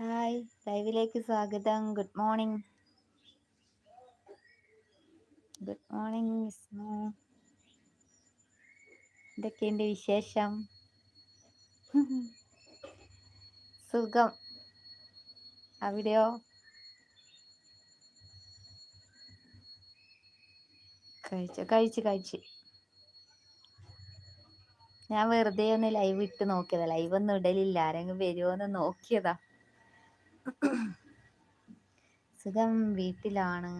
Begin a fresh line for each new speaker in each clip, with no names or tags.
Hi ലൈവിലേക്ക് സ്വാഗതം. Good morning. Good morning Vismu എന്തൊക്കെയുണ്ട് വിശേഷം? സുഖം. അവിടെയോ? കഴിച്ചു? കഴിച്ചു കഴിച്ചു. ഞാൻ വെറുതെ ഒന്ന് ലൈവ് ഇട്ട് നോക്കിയതാ. ലൈവ് ഒന്നും ഇടലില്ല. ആരെങ്കിലും വരുമോ എന്ന് നോക്കിയതാ. സുഖം വീട്ടിലാണ്.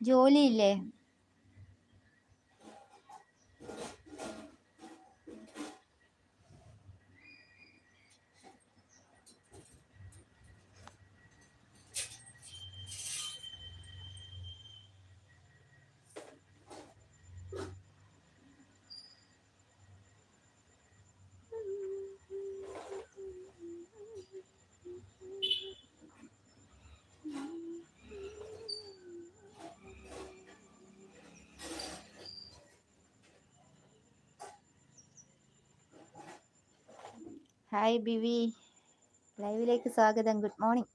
ജോലിയില്ലേ? ഹായ് ബിവി ലൈവിലേക്ക് സ്വാഗതം. ഗുഡ് മോർണിംഗ്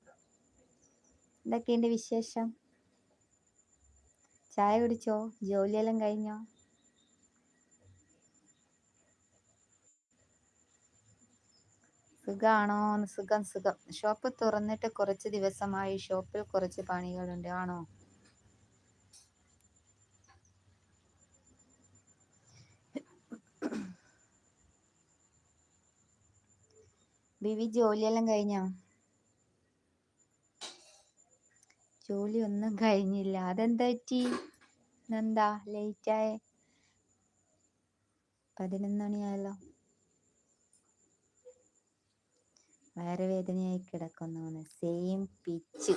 എന്തൊക്കെയുണ്ട് വിശേഷം? ചായ കുടിച്ചോ? ജോലിയെല്ലാം കഴിഞ്ഞോ? സുഖാണോ? സുഖം സുഖം. ഷോപ്പ് തുറന്നിട്ട് കുറച്ച് ദിവസമായി. ഷോപ്പിൽ കുറച്ച് പണികളുണ്ട്. ആണോ? ബിവി ജോലിയെല്ലാം കഴിഞ്ഞോ? ജോലി ഒന്നും കഴിഞ്ഞില്ല. അതെന്താ പറ്റി? എന്താ ലേറ്റായ പതിനൊന്ന് മണിയായല്ലോ. വയറുവേദനയായി കിടക്കുന്നു സെയിം പിച്ച്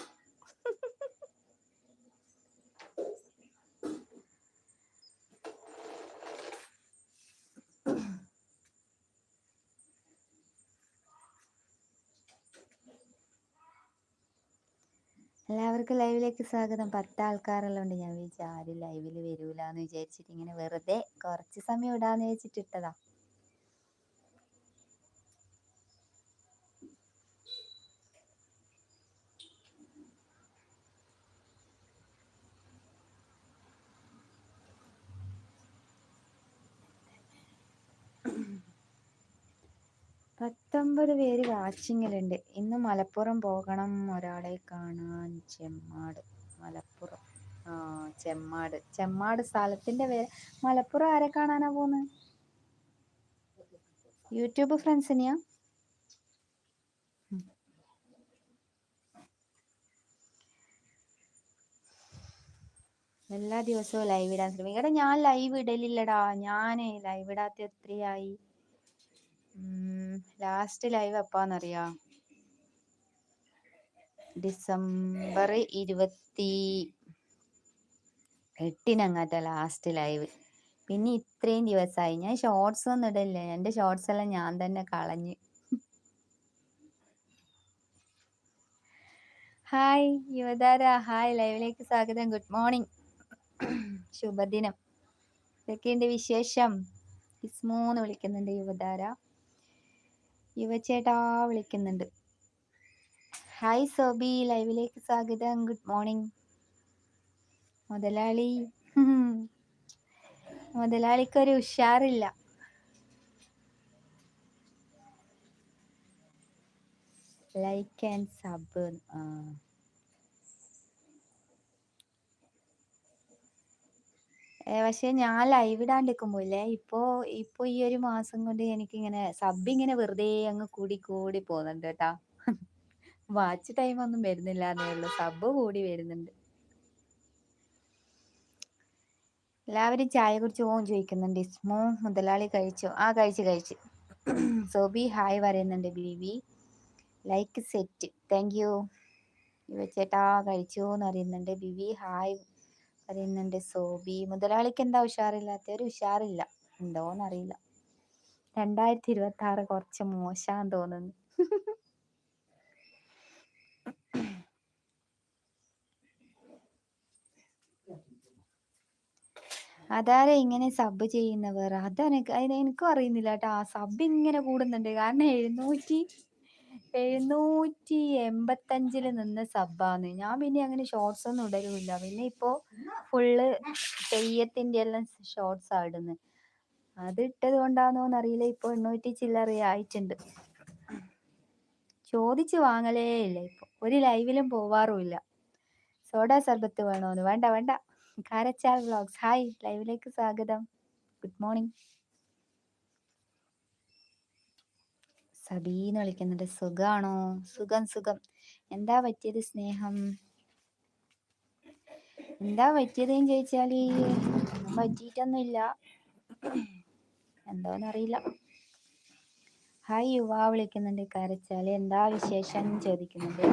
എല്ലാവർക്കും ലൈവിലേക്ക് സ്വാഗതം. പത്ത് ആൾക്കാരെല്ലാം ഉണ്ട് ഞാൻ വിചാരിച്ചു ആരും ലൈവിൽ വരൂല എന്ന് വിചാരിച്ചിട്ട് ഇങ്ങനെ വെറുതെ കുറച്ച് സമയം ഇടാന്ന് വെച്ചിട്ട് ഇട്ടതാ. പത്തൊമ്പത് പേര് വാച്ചിങ്ങിലുണ്ട്. ഇന്ന് മലപ്പുറം പോകണം ഒരാളെ കാണാൻ ചെമ്മാട്. മലപ്പുറം. ആ ചെമ്മാട്. ചെമ്മാട് സ്ഥലത്തിന്റെ പേര് മലപ്പുറം ആരെ കാണാനാ പോന്ന് യൂട്യൂബ് ഫ്രണ്ട്സിനെയാ? എല്ലാ ദിവസവും ലൈവ് ഇടാൻ ശ്രമിക്കും. എടാ ഞാൻ ലൈവ് ഇടലില്ലടാ. ഞാൻ ലൈവ് ഇടാത്ത എത്രയായി? Last live എപ്പാന്നറിയാ? ഡിസംബർ ഇരുപത്തി എട്ടിനങ്ങാത്ത ലാസ്റ്റ് ലൈവ്. പിന്നെ ഇത്രയും ദിവസമായി ഞാൻ ഷോർട്സ് ഒന്നും ഇടില്ല എന്റെ ഷോർട്സ് എല്ലാം ഞാൻ തന്നെ കളഞ്ഞ്. ഹായ് യുവതാര? ഹായ് ലൈവിലേക്ക് സ്വാഗതം. ഗുഡ് മോർണിംഗ് ശുഭദിനം. ഇതൊക്കെയുണ്ട് വിശേഷം. ഇസ്മൂന്ന് വിളിക്കുന്നുണ്ട് യുവതാര. യുവചേട്ടാ വിളിക്കുന്നുണ്ട്. ഹായ് സോബി ലൈവിലേക്ക് സ്വാഗതം. ഗുഡ് മോർണിംഗ് മുതലാളി. മുതലാളിക്കൊരു ഉഷാറില്ല. ലൈക്ക് ആൻഡ് സബ് പക്ഷെ ഞാൻ ലൈവ് ഇടാണ്ടിരിക്കുമ്പോ ഇല്ലേ ഇപ്പോ ഇപ്പൊ ഈ ഒരു മാസം കൊണ്ട് എനിക്ക് ഇങ്ങനെ സബ് ഇങ്ങനെ വെറുതെ അങ്ങ് കൂടി കൂടി പോകുന്നുണ്ട് കേട്ടാ. വാച്ച് ടൈം ഒന്നും വരുന്നില്ല എന്നേ ഉള്ളൂ. സബ് കൂടി വരുന്നുണ്ട്. എല്ലാവരും ചായ കുറിച്ച് ഓം ചോദിക്കുന്നുണ്ട് ഇസ്മോ മുതലാളി കഴിച്ചോ? ആ കഴിച്ചു കഴിച്ചു. സോബി ഹായ് പറയുന്നുണ്ട് Bibi like set thank you ചേട്ടാ കഴിച്ചു എന്ന് അറിയുന്നുണ്ട്. ബിബി ഹായ്. പറയുന്നുണ്ട് സോബി. മുതലാളിക്ക് എന്താ ഉഷാറില്ലാത്ത ഒരു ഉഷാറില്ല. ഉണ്ടോന്നറിയില്ല. രണ്ടായിരത്തി ഇരുപത്തി ആറ് കുറച്ച് മോശാന്ന് തോന്നുന്നു. അതാരെ ഇങ്ങനെ സബ് ചെയ്യുന്നവർ? അതെനിക്ക് അ എനിക്കും അറിയുന്നില്ല ട്ടാ സബ് ഇങ്ങനെ കൂടുന്നുണ്ട്. കാരണം എഴുന്നൂറ്റി എഴുന്നൂറ്റി എൺപത്തഞ്ചിൽ നിന്ന് സബ്ബാന്ന്. ഞാൻ പിന്നെ അങ്ങനെ ഷോർട്സ് ഒന്നും ഇടലുമില്ല. പിന്നെ ഇപ്പോ ഫുള്ള് തെയ്യത്തിന്റെ എല്ലാം ഷോർട്സ് ഇടുന്നെ. അത് ഇട്ടത് കൊണ്ടാണോന്ന് അറിയില്ല ഇപ്പൊ എണ്ണൂറ്റി ചില്ലറ ആയിട്ടുണ്ട്. ചോദിച്ചു വാങ്ങലേ ഇല്ല ഇപ്പൊ. ഒരു ലൈവിലും പോവാറുമില്ല. സോഡ സർബത്ത് വേണോന്ന്. വേണ്ട വേണ്ട. കാരച്ചാൽ വ്ലോഗ്സ് ഹായ് ലൈവിലേക്ക് സ്വാഗതം. ഗുഡ് മോർണിംഗ് സബീന്ന് വിളിക്കുന്നുണ്ട്. സുഖാണോ? സുഖം സുഖം. എന്താ പറ്റിയത് സ്നേഹം? എന്താ പറ്റിയതെന്ന് ചോദിച്ചാൽ ഒന്നും പറ്റിയിട്ടൊന്നുമില്ല. എന്താന്നറിയില്ല ഹായ് യുവാ വിളിക്കുന്നുണ്ട്. കരച്ചാൽ എന്താ വിശേഷം ചോദിക്കുന്നുണ്ട്.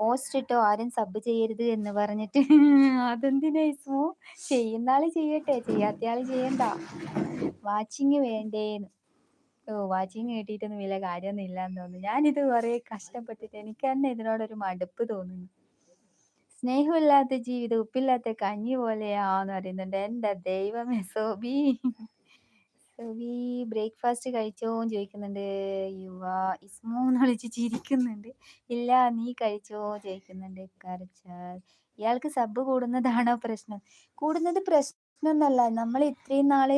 പോസ്റ്റ് ഇട്ടോ? ആരും സബ് ചെയ്യരുത് എന്ന് പറഞ്ഞിട്ട്. അതെന്തിനാ ഇസ്മു ചെയ്യുന്ന ആൾ ചെയ്യട്ടെ. ചെയ്യാത്ത ആൾ ചെയ്യണ്ട. വാച്ചിങ് വേണ്ടേന്ന്. ഓ വാച്ചിങ് കിട്ടിയിട്ടൊന്നും വലിയ കാര്യമൊന്നും ഇല്ലാന്ന് തോന്നുന്നു. ഞാനിത് കുറെ കഷ്ടപ്പെട്ടിട്ട് എനിക്ക് തന്നെ ഇതിനോടൊരു മടുപ്പ് തോന്നുന്നു. സ്നേഹമില്ലാത്ത ജീവിതം ഉപ്പില്ലാത്ത കഞ്ഞി പോലെയാന്ന് പറയുന്നുണ്ട്. എന്റെ ദൈവമേ സോബി. സോബി ബ്രേക്ക്ഫാസ്റ്റ് കഴിച്ചോന്ന് ചോദിക്കുന്നുണ്ട്. യുവ ഇസ്മോന്ന് വിളിച്ച് ചിരിക്കുന്നുണ്ട്. ഇല്ല നീ കഴിച്ചോ ചോദിക്കുന്നുണ്ട്. കരച്ചാൽ. ഇയാൾക്ക് സബ് കൂടുന്നതാണോ പ്രശ്നം? കൂടുന്നത് പ്രശ്നം ഒന്നല്ല നമ്മൾ ഇത്രയും നാൾ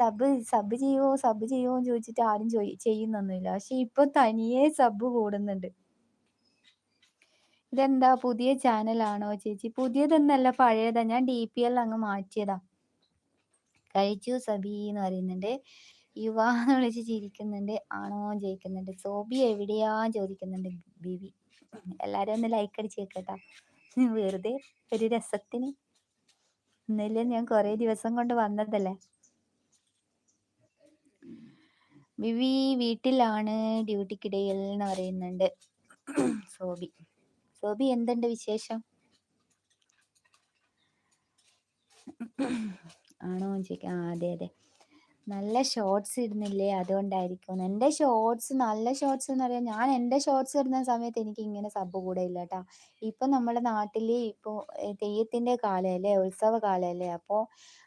സബ് സബ് ചെയ്യോ സബ് ചെയ്യുവോന്ന് ചോദിച്ചിട്ട് ആരും ചെയ്യുന്നൊന്നുമില്ല. പക്ഷെ ഇപ്പൊ തനിയെ സബ് കൂടുന്നുണ്ട്. ഇതെന്താ? പുതിയ ചാനലാണോ ചേച്ചി? പുതിയതെന്നല്ല പഴയതാ. ഞാൻ ഡി പി എൽ അങ്ങ് മാറ്റിയതാ. കഴിച്ചു സബി എന്ന് പറയുന്നുണ്ട്. യുവാന്ന് വിളിച്ച് ചിരിക്കുന്നുണ്ട്. ആണോ ചോദിക്കുന്നുണ്ട്. സോബി എവിടെയാ ചോദിക്കുന്നുണ്ട് ബിബി എല്ലാരും ഒന്ന് ലൈക്ക് അടിച്ചേക്കട്ടാ വെറുതെ ഒരു രസത്തിന്. ഇന്നലെ ഞാൻ കൊറേ ദിവസം കൊണ്ട് വന്നതല്ലേ? ബിബി വീട്ടിലാണ് ഡ്യൂട്ടിക്കിടയിൽ എന്ന് പറയുന്നുണ്ട്. സോബി. സോബി എന്തുണ്ട് വിശേഷം? ആണോ ചോദിക്കാം ആ അതെ അതെ. നല്ല ഷോർട്സ് ഇടുന്നില്ലേ? അതുകൊണ്ടായിരിക്കും. എന്റെ ഷോർട്സ് നല്ല ഷോർട്സ് എന്ന് പറയാം ഞാൻ എന്റെ ഷോർട്സ് ഇടുന്ന സമയത്ത് എനിക്ക് ഇങ്ങനെ സബ് കൂടെ ഇല്ല കേട്ടാ ഇപ്പൊ നമ്മുടെ നാട്ടിൽ ഇപ്പൊ തെയ്യത്തിന്റെ കാലല്ലേ ഉത്സവ കാലല്ലേ അപ്പൊ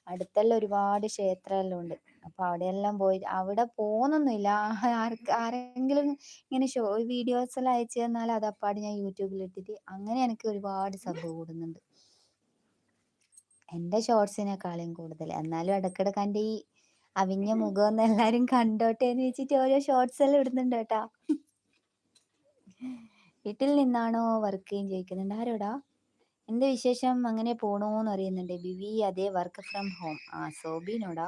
അടുത്തുള്ള ഒരുപാട് ക്ഷേത്രമെല്ലാം ഉണ്ട് അപ്പൊ അവിടെയെല്ലാം പോയി. അവിടെ പോകുന്നൊന്നുമില്ല. ആർക്ക് ആരെങ്കിലും ഇങ്ങനെ ഷോ വീഡിയോസ് എല്ലാം അയച്ചു തന്നാൽ അത് അപ്പാട് ഞാൻ യൂട്യൂബിൽ ഇട്ടിട്ട് അങ്ങനെ എനിക്ക് ഒരുപാട് സബ് കൂടുന്നുണ്ട്. എന്റെ ഷോർട്സിനെക്കാളും കൂടുതൽ. എന്നാലും ഇടക്കിടക്ക് എന്റെ ഈ അവിഞ്ഞ മുഖം ഒന്ന് എല്ലാരും കണ്ടോട്ടെ എന്ന് വെച്ചിട്ട് ഓരോ ഷോർട്സ് എല്ലാം ഇടുന്നുണ്ട് കേട്ടാ. വീട്ടിൽ നിന്നാണോ വർക്ക് ചെയ്യും ചോദിക്കുന്നുണ്ട്. ആരോടാ? എന്ത് വിശേഷം? അങ്ങനെ പോണോന്ന് അറിയുന്നുണ്ട്. ബിവി അതെ വർക്ക് ഫ്രം ഹോം ആ സോബിനോടാ?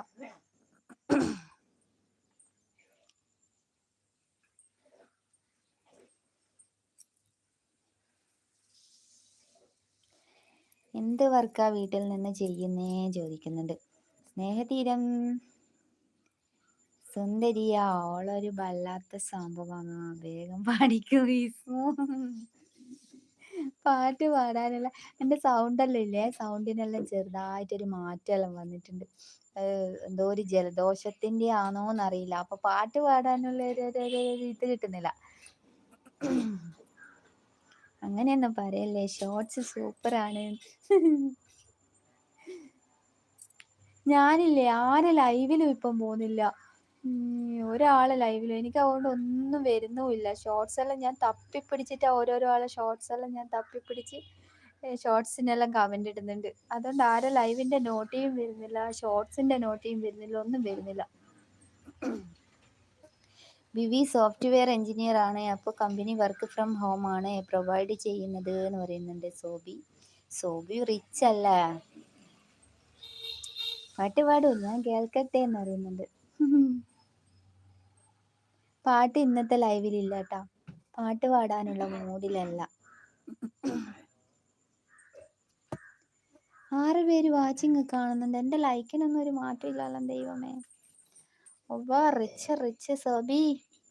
എന്ത് വർക്കാ വീട്ടിൽ നിന്ന് ചെയ്യുന്നേ ചോദിക്കുന്നുണ്ട്. സ്നേഹതീരം. സുന്ദരിയ ഓളൊരു വല്ലാത്ത സംഭവമാണ് വേഗം പാടിക്കൂ ഈസ്മു പാട്ട് പാടാനുള്ള എന്റെ സൗണ്ടെല്ലാം ഇല്ലേ? സൗണ്ടിനെല്ലാം ചെറുതായിട്ടൊരു മാറ്റമെല്ലാം വന്നിട്ടുണ്ട്. എന്തോ ഒരു ജലദോഷത്തിന്റെ ആണോന്നറിയില്ല അപ്പൊ പാട്ട് പാടാനുള്ള ഒരു ഇത് കിട്ടുന്നില്ല. അങ്ങനെയൊന്നും പറയല്ലേ? ഷോർട്സ് സൂപ്പറാണ് ഞാനില്ലേ ആരെ ലൈവിലും ഇപ്പം പോകുന്നില്ല. ഒരാളെ ലൈവിൽ എനിക്ക് അതുകൊണ്ട് ഒന്നും വരുന്നുമില്ല. ഷോർട്സ് എല്ലാം ഞാൻ തപ്പിപ്പിടിച്ചിട്ട് ഓരോരോ ആളെ ഷോർട്സ് എല്ലാം ഞാൻ തപ്പി തപ്പിപ്പിടിച്ച് ഷോർട്സിനെല്ലാം കമന്റ് ഇടുന്നുണ്ട്. അതുകൊണ്ട് ആരെ ലൈവിന്റെ നോട്ടിയും വരുന്നില്ല. ഷോർട്സിന്റെ നോട്ടിയും വരുന്നില്ല. ഒന്നും വരുന്നില്ല. വിവി സോഫ്റ്റ്വെയർ എഞ്ചിനീയർ ആണ്. അപ്പോൾ കമ്പനി വർക്ക് ഫ്രം ഹോം ആണ്. പ്രൊവൈഡ് ചെയ്യുന്നത് എന്ന് പറയുന്നുണ്ട് സോബി. സോബി റിച്ച് അല്ലേ. പാട്ട് പാടൂ. ഞാൻ കേൾക്കട്ടെ എന്ന് പറയുന്നുണ്ട്. പാട്ട് ഇന്നത്തെ ലൈവിൽ ഇല്ല കേട്ടാ പാട്ട് പാടാനുള്ള മൂഡിലല്ല. ആറ് പേര് വാച്ചിങ് കാണുന്നുണ്ട്. എന്റെ ലൈക്കിനൊന്നും ഒരു മാറ്റം ഇല്ലല്ലോ ദൈവമേ. ഒവ്വാ റിച്ച് റിച്ച് സോബി.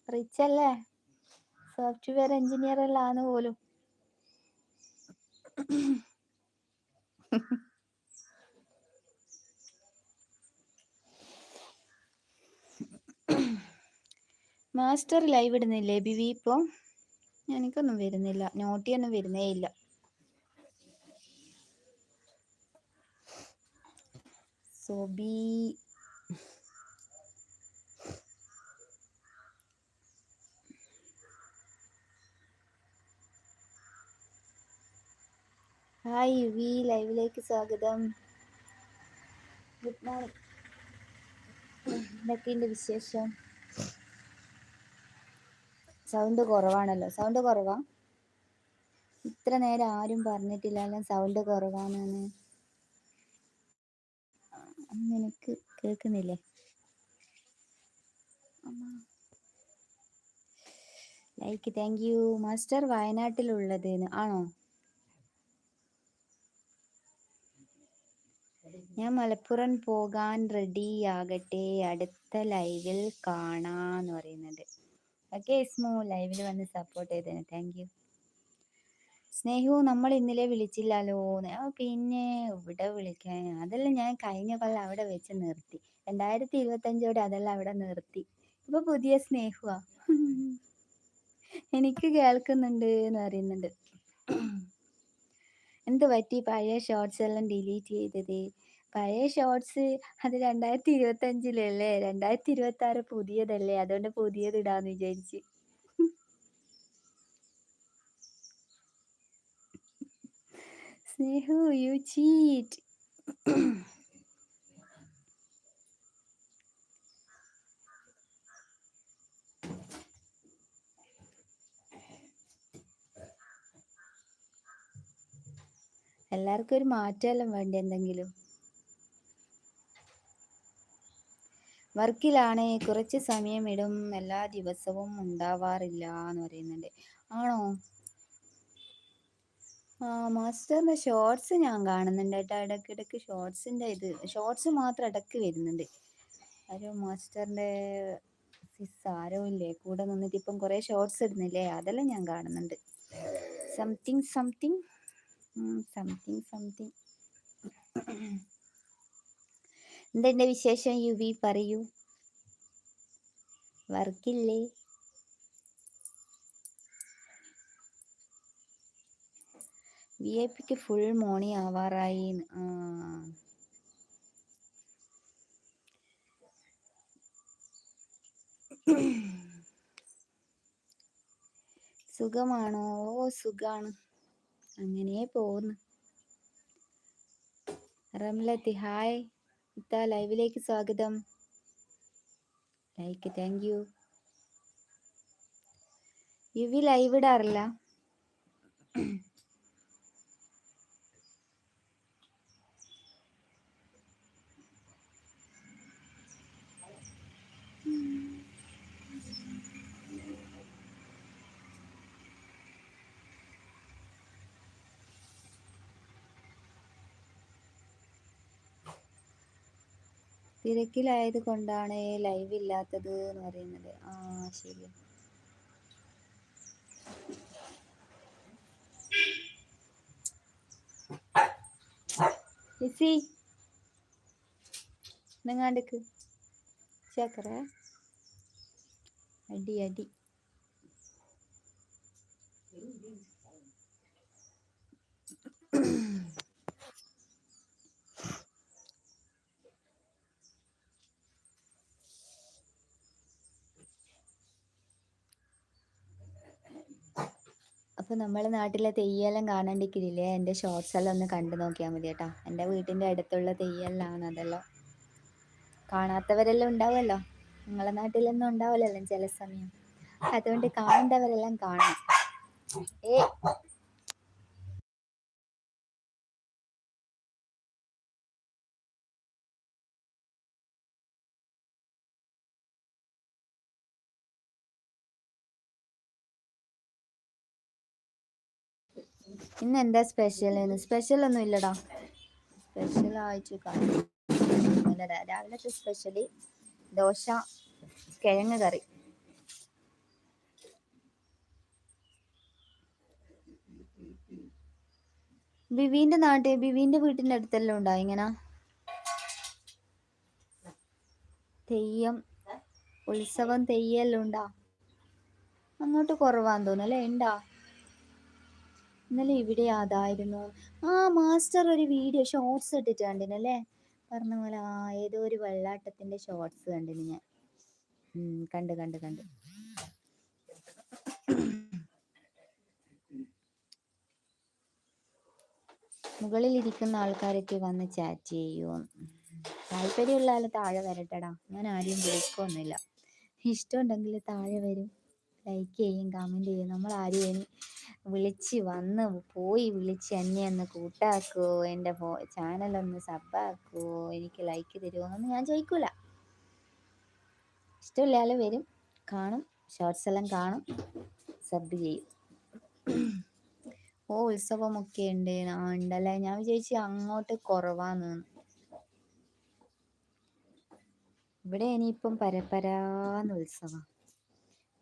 റിച്ച് അല്ലേ? സോഫ്റ്റ്വെയർ എഞ്ചിനീയർ അല്ലാന്ന് പോലും. മാസ്റ്റർ ലൈവ് ഇടുന്നില്ലേ ബിവി ഇപ്പോ? എനിക്കൊന്നും വരുന്നില്ല. നോട്ടി ഒന്നും വരുന്നേ ഇല്ല. സോബി ഹായ് യുവി ലൈവിലേക്ക് സ്വാഗതം. ഗുഡ് മോർണിംഗ് എന്തൊക്കെയുണ്ട് വിശേഷം? സൗണ്ട് കുറവാണല്ലോ. സൗണ്ട് കുറവാ? ഇത്ര നേരം ആരും പറഞ്ഞിട്ടില്ലല്ലോ സൗണ്ട് കുറവാണെന്ന്. നിനക്ക് കേൾക്കുന്നില്ലേ? Like thank you. മാസ്റ്റർ വയനാട്ടിലുള്ളത് ആണോ? ഞാൻ മലപ്പുറം പോകാൻ റെഡിയാകട്ടെ. അടുത്ത ലൈവിൽ കാണാന്ന് പറയുന്നുണ്ട്. ഓക്കെ ഇസ്മു ലൈവിൽ വന്ന് സപ്പോർട്ട് ചെയ്തതിന് താങ്ക് യു സ്നേഹു നമ്മൾ ഇന്നലെ വിളിച്ചില്ലല്ലോ പിന്നെ ഇവിടെ വിളിക്കാൻ. അതെല്ലാം ഞാൻ കഴിഞ്ഞ കൊല്ലം അവിടെ വെച്ച് നിർത്തി. രണ്ടായിരത്തി ഇരുപത്തഞ്ചോടെ അതെല്ലാം അവിടെ നിർത്തി. ഇപ്പൊ പുതിയ സ്നേഹുവാ. എനിക്ക് കേൾക്കുന്നുണ്ട് എന്ന് പറയുന്നുണ്ട്. എന്ത് പറ്റി? പഴയ ഷോർട്സ് എല്ലാം ഡിലീറ്റ് ചെയ്തത്. പഴയ ഷോർട്സ് അത് രണ്ടായിരത്തി ഇരുപത്തി അഞ്ചിലല്ലേ രണ്ടായിരത്തി ഇരുപത്തി ആറ് പുതിയതല്ലേ? അതുകൊണ്ട് പുതിയത് ഇടാന്ന് വിചാരിച്ച്. സ്നേഹു യു ചീറ്റ് എല്ലാവർക്കും ഒരു മാറ്റമെല്ലാം വേണ്ടി എന്തെങ്കിലും? വർക്കിലാണ് കുറച്ച് സമയം ഇടും എല്ലാ ദിവസവും ഉണ്ടാവാറില്ല എന്ന് പറയുന്നുണ്ട്. ആണോ? ആ മാസ്റ്ററിന്റെ ഷോർട്സ് ഞാൻ കാണുന്നുണ്ട് കേട്ടോ. ഇടയ്ക്കിടയ്ക്ക് ഷോർട്സിന്റെ ഇത് ഷോർട്സ് മാത്രം ഇടയ്ക്ക് വരുന്നുണ്ട്. ഒരു മാസ്റ്ററിന്റെ സിസ് ആരോ ഇല്ലേ? കൂടെ നിന്നിട്ട് ഇപ്പം കുറെ ഷോർട്സ് ഇടുന്നില്ലേ? അതെല്ലാം ഞാൻ കാണുന്നുണ്ട്. സംതിങ് സംതിങ് സംതിങ് സംതിങ് എന്തെന്റെ വിശേഷം? യു വി പറയൂ. വർക്കില്ലേ? വി ഐ പിക്ക് ഫുൾ മോണി ആവാറായി സുഖമാണോ? ഓ സുഖാണ്. അങ്ങനെ പോകുന്നു റംലത്തി ഹായ്. ഇത്ത ലൈവിലേക്ക് സ്വാഗതം. Like thank you. UV live ഇടാറില്ല. തിരക്കിലായത് കൊണ്ടാണ് ലൈവ് ഇല്ലാത്തത് എന്ന് പറയുന്നത്. ആ ശരി ഇസി നിങ്ങാണ്ടിക്ക് ചേക്കറ? അടി അടി. അപ്പോൾ നമ്മളെ നാട്ടിലെ തെയ്യെല്ലാം കാണാണ്ടിരിക്കില്ലേ എന്റെ ഷോർട്സ് എല്ലാം ഒന്ന് കണ്ടു നോക്കിയാൽ മതി കേട്ടോ. എന്റെ വീട്ടിന്റെ അടുത്തുള്ള തെയ്യെല്ലാം അതെല്ലാം. കാണാത്തവരെല്ലാം ഉണ്ടാവുമല്ലോ. നിങ്ങളെ നാട്ടിലൊന്നും ഉണ്ടാവില്ലല്ലോ ചില സമയം. അതുകൊണ്ട് കാണേണ്ടവരെല്ലാം കാണാം. ഏ ഇന്ന് എന്താ സ്പെഷ്യൽ സ്പെഷ്യൽ ഒന്നും ഇല്ലടാ. സ്പെഷ്യൽ ആയിട്ട് രാവിലത്തെ സ്പെഷ്യലി ദോശ കിഴങ്ങ് കറി. ബിവീന്റെ നാട്ടിൽ ബിവീന്റെ വീട്ടിന്റെ അടുത്തെല്ലാം ഉണ്ടോ ഇങ്ങനെ? തെയ്യം ഉത്സവം തെയ്യെല്ലാം ഉണ്ടാ? അങ്ങോട്ട് കുറവാന്ന് തോന്നുന്നു അല്ലേ? ഉണ്ടാ ഇന്നലെ ഇവിടെ അതായിരുന്നു. ആ മാസ്റ്റർ ഒരു വീഡിയോ ഷോർട്സ് ഇട്ടിട്ട് കണ്ടിനല്ലേ പറഞ്ഞ പോലെ ആ ഏതോ ഒരു വെള്ളാട്ടത്തിന്റെ ഷോർട്സ് കണ്ടിന് ഞാൻ. കണ്ട് കണ്ട് കണ്ട്. മുകളിൽ ഇരിക്കുന്ന ആൾക്കാരൊക്കെ വന്ന് ചാറ്റ് ചെയ്യൂ. താല്പര്യമുള്ള ആൾ താഴെ വരട്ടെടാ. ഞാൻ ആരെയും വിളിക്കൊന്നുമില്ല. ഇഷ്ടമുണ്ടെങ്കിൽ താഴെ വരും. ലൈക്ക് ചെയ്യും കമന്റ് ചെയ്യും. നമ്മൾ ആരെയും വിളിച്ച് വന്ന് പോയി വിളിച്ച് എന്നെ ഒന്ന് കൂട്ടാക്കുമോ എന്റെ ഫോ ചാനലൊന്ന് സബ്ബാക്കുമോ എനിക്ക് ലൈക്ക് തരുമോ ഞാൻ ചോദിക്കൂല. ഇഷ്ടമില്ല ആൾ വരും കാണും ഷോർട്സ് എല്ലാം കാണും സബ് ചെയ്യും. ഓ ഉത്സവമൊക്കെ ഉണ്ട്. ആ ഉണ്ടല്ലേ? ഞാൻ വിചാരിച്ചു അങ്ങോട്ട് കുറവാന്ന്. ഇവിടെ ഇനിയിപ്പം പരപ്പരാന്ന് ഉത്സവം.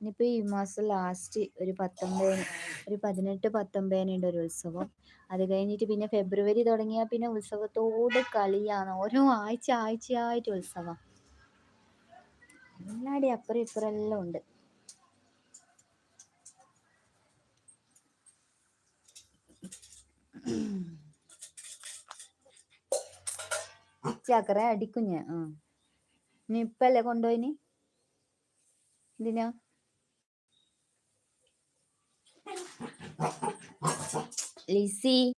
ഇനിയിപ്പോൾ ഈ മാസം ലാസ്റ്റ് ഒരു പത്തൊമ്പതിന് ഒരു പതിനെട്ട് പത്തൊമ്പതിനുണ്ട് ഒരു ഉത്സവം. അത് കഴിഞ്ഞിട്ട് പിന്നെ ഫെബ്രുവരി തുടങ്ങിയാൽ പിന്നെ ഉത്സവത്തോട് കളിയാണ്. ഓരോ ആഴ്ച ആഴ്ചയായിട്ട് ഉത്സവം. എല്ലാടി അപ്പുറം ഇപ്പുറം എല്ലാം ഉണ്ട്. ചക്കറ അടിക്കും ഞാൻ ആ. ഇനി ഇപ്പല്ലേ കൊണ്ടുപോയിന്? എന്തിനാ? 李 c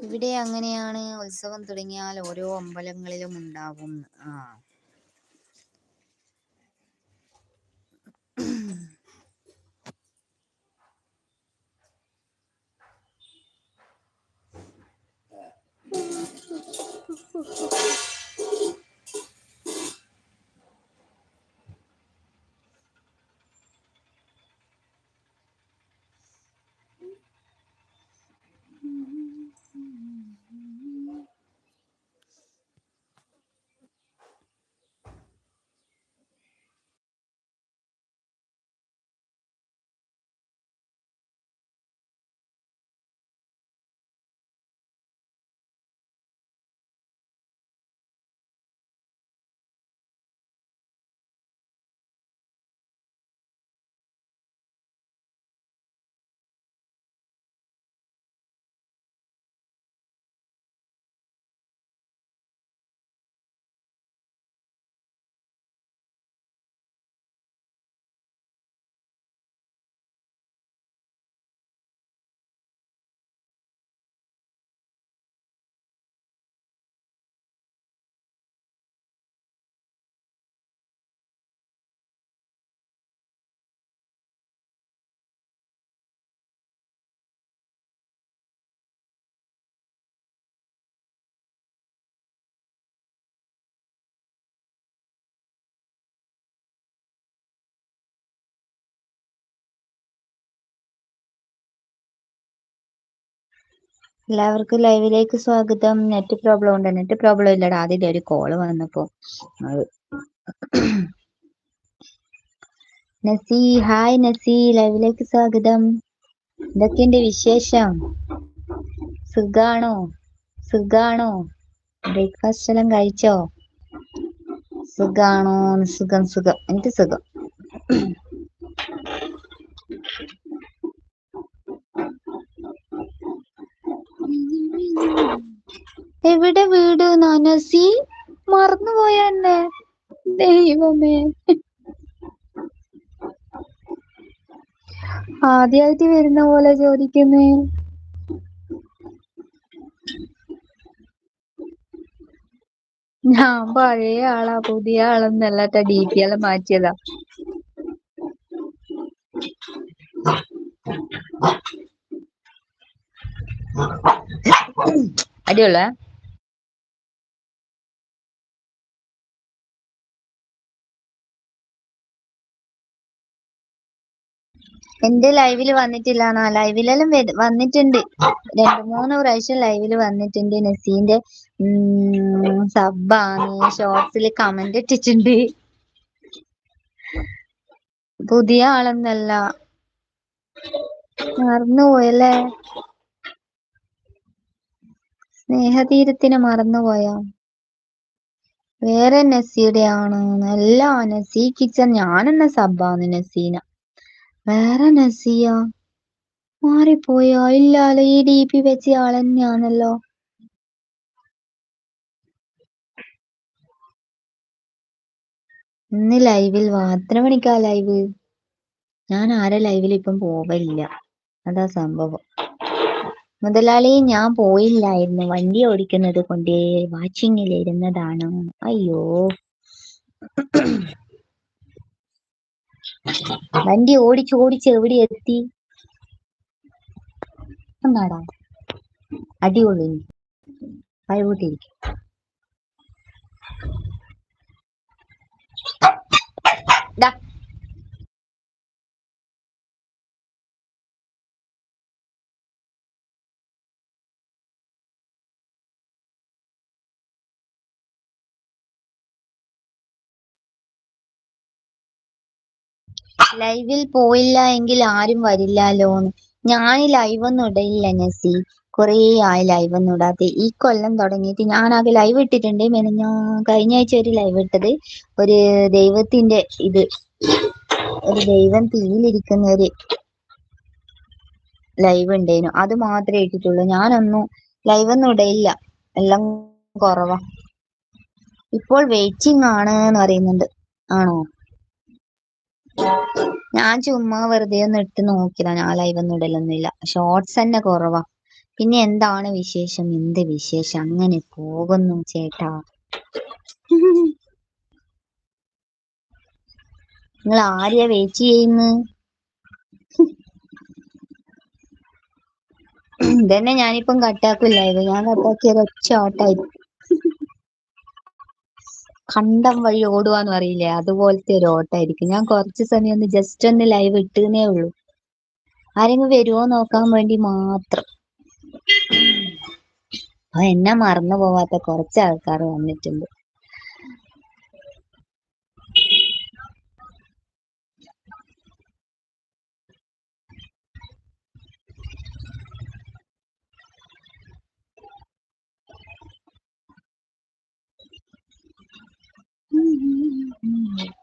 ഇവിടെ അങ്ങനെയാണ് ഉത്സവം തുടങ്ങിയാൽ ഓരോ അമ്പലങ്ങളിലും ഉണ്ടാവും. ആ. എല്ലാവർക്കും ലൈവിലേക്ക് സ്വാഗതം. നെറ്റ് പ്രോബ്ലം ഉണ്ട്. നെറ്റ് പ്രോബ്ലം ഇല്ലടാ. ആദ്യം ഒരു കോൾ വന്നപ്പോ. നസി ഹായ് നസി. ലൈവിലേക്ക് സ്വാഗതം. എന്തൊക്കെയുണ്ട് വിശേഷം? സുഖാണോ? സുഖാണോ? ബ്രേക്ക്ഫാസ്റ്റ് എല്ലാം കഴിച്ചോ? സുഖാണോ? സുഖം സുഖം. എനിക്ക് സുഖം. എവിടെ വീട് നനസി? മറന്നുപോയ എന്നെ. ദൈവമേ. ആദ്യമായിട്ട് വരുന്ന പോലെ ചോദിക്കുന്നേ. ഞാൻ പഴയ ആളാ പുതിയ ആളെന്നല്ലാത്ത ഡി പി എല്ലാം മാറ്റിയതാ. അടിയുള്ള എന്റെ ലൈവിൽ വന്നിട്ടില്ല ലൈവിലെല്ലാം വന്നിട്ടുണ്ട്. രണ്ടു മൂന്ന് പ്രാവശ്യം ലൈവിൽ വന്നിട്ടുണ്ട് നസീന്റെ സബാണ് ഷോർട്സിൽ കമന്റ് ഇട്ടിട്ടുണ്ട്. പുതിയ ആളൊന്നല്ല. മറന്നുപോയല്ലേ? സ്നേഹതീരത്തിന് മറന്നുപോയോ. വേറെ നസിയുടെ ആണ്. അല്ല നസീ കിച്ചൻ ഞാനെന്ന സബ്ബാണ് നസീന. വേറെ നസിയ? മാറിപ്പോയോ. ഇല്ലാലോ ഈ ഡി പി വെച്ച ആളെന്നെയാണല്ലോ ഇന്ന് ലൈവിൽ എത്ര മണിക്കാ ലൈവ്? ഞാൻ ആരെ ലൈവിൽ ഇപ്പം പോവില്ല അതാ സംഭവം. മുതലാളി ഞാൻ പോയില്ലായിരുന്നു. വണ്ടി ഓടിക്കുന്നത് കൊണ്ടേ വാച്ചിങ്ങിൽ ഇരുന്നതാണ്. അയ്യോ. വണ്ടി ഓടിച്ച് ഓടിച്ച് എവിടെ എത്തി? എന്നാടാ? അടിപൊളി കഴിവൂട്ടിരിക്കും ലൈവിൽ പോയില്ല എങ്കിൽ ആരും വരില്ലല്ലോ ഞാൻ ലൈവ് ഒന്നും ഇടയില്ല നസി. കുറേ ആയി ലൈവ് ഒന്നും ഇടാതെ. ഈ കൊല്ലം തുടങ്ങിയിട്ട് ഞാൻ ആകെ ലൈവ് ഇട്ടിട്ടുണ്ട്. മെനഞ്ഞ കഴിഞ്ഞ ആഴ്ച ഒരു ലൈവ് ഇട്ടത്. ഒരു ദൈവത്തിന്റെ ഇത്. ഒരു ദൈവം തീയിലിരിക്കുന്ന ഒരു ലൈവ് ഉണ്ടായിരുന്നു അത് മാത്രമേ ഇട്ടിട്ടുള്ളൂ. ഞാനൊന്നും ലൈവ് ഒന്നും ഇടയില്ല എല്ലാം കുറവാ. ഇപ്പോൾ വെയിറ്റിംഗ് ആണ് എന്ന് പറയുന്നുണ്ട്. ആണോ? ഞാൻ ചുമ്മാ വെറുതെ ഒന്ന് ഇട്ട് നോക്കിയതാ. ഞാൻ ലൈവ് ഒന്നും ഇടലൊന്നുമില്ല. ഷോർട്സ് തന്നെ കുറവാ. പിന്നെ എന്താണ് വിശേഷം? എന്ത് വിശേഷം? അങ്ങനെ പോകുന്നു ചേട്ടാ. നിങ്ങൾ ആരെയാ വെയിറ്റ് ചെയ്യുന്നു? ഇതന്നെ ഞാനിപ്പം കട്ടാക്കില്ലായിരുന്നു ഞാൻ കട്ടാക്കിയത് ഒറ്റ ഓട്ടായി കണ്ടം വഴി ഓടുവാന്ന് പറയില്ലേ? അതുപോലത്തെ ഒരു ഓട്ടായിരിക്കും. ഞാൻ കുറച്ച് സമയം ഒന്ന് ജസ്റ്റ് ഒന്ന് ലൈവ് ഇട്ടുന്നേ ഉള്ളൂ. ആരെങ്കിലും വരുമോ നോക്കാൻ വേണ്ടി മാത്രം. അപ്പൊ എന്നെ മറന്നു പോവാത്ത കുറച്ച് ആൾക്കാർ വന്നിട്ടുണ്ട്. 嗯嗯。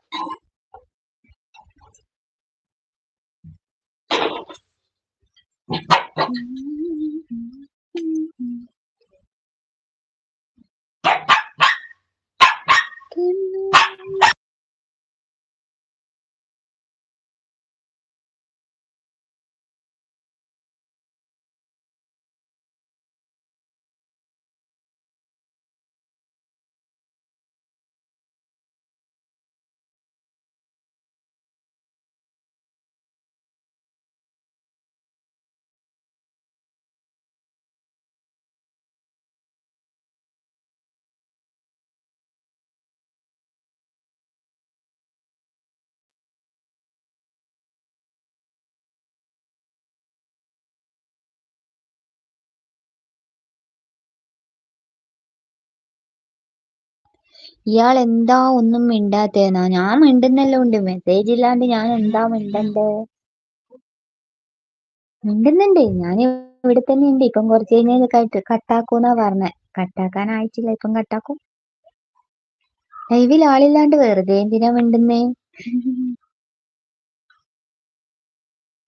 ഇയാൾ എന്താ ഒന്നും മിണ്ടാത്തേന്നാ ഞാൻ മിണ്ടുന്നെല്ലാം ഉണ്ട്. മെസ്സേജ് ഇല്ലാണ്ട് ഞാൻ എന്താ മിണ്ടണ്ടേ? മിണ്ടുന്നുണ്ട്. ഞാൻ ഇവിടെ തന്നെ ഉണ്ട്. ഇപ്പം കുറച്ച് കഴിഞ്ഞാൽ കട്ട് കട്ടാക്കൂന്നാ പറഞ്ഞെ. കട്ടാക്കാൻ ആയിട്ടില്ല ഇപ്പം കട്ടാക്കും. ലൈവിൽ ആളില്ലാണ്ട് വെറുതെ എന്തിനാ മിണ്ടുന്നേ?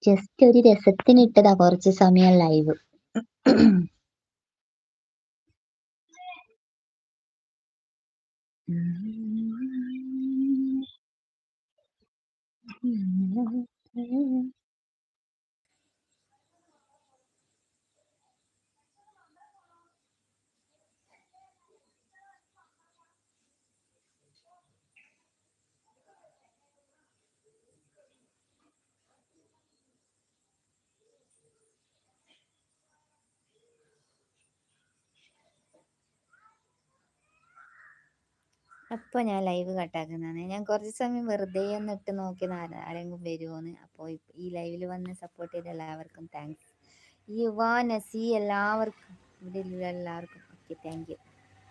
ജസ്റ്റ് ഒരു രസത്തിന് ഇട്ടതാ കുറച്ച് സമയം ലൈവ്. അപ്പോൾ ഞാൻ ലൈവ് കട്ടാക്കുന്നതാണ്. ഞാൻ കുറച്ച് സമയം വെറുതെ ഒന്ന് ഇട്ട് നോക്കി ആരെങ്കിലും വരുമോന്ന് അപ്പോൾ ഈ ലൈവിൽ വന്ന് സപ്പോർട്ട് ചെയ്ത എല്ലാവർക്കും താങ്ക്സ് യുവാ നസി എല്ലാവർക്കും ഇവിടെ എല്ലാവർക്കും ഓക്കെ താങ്ക് യു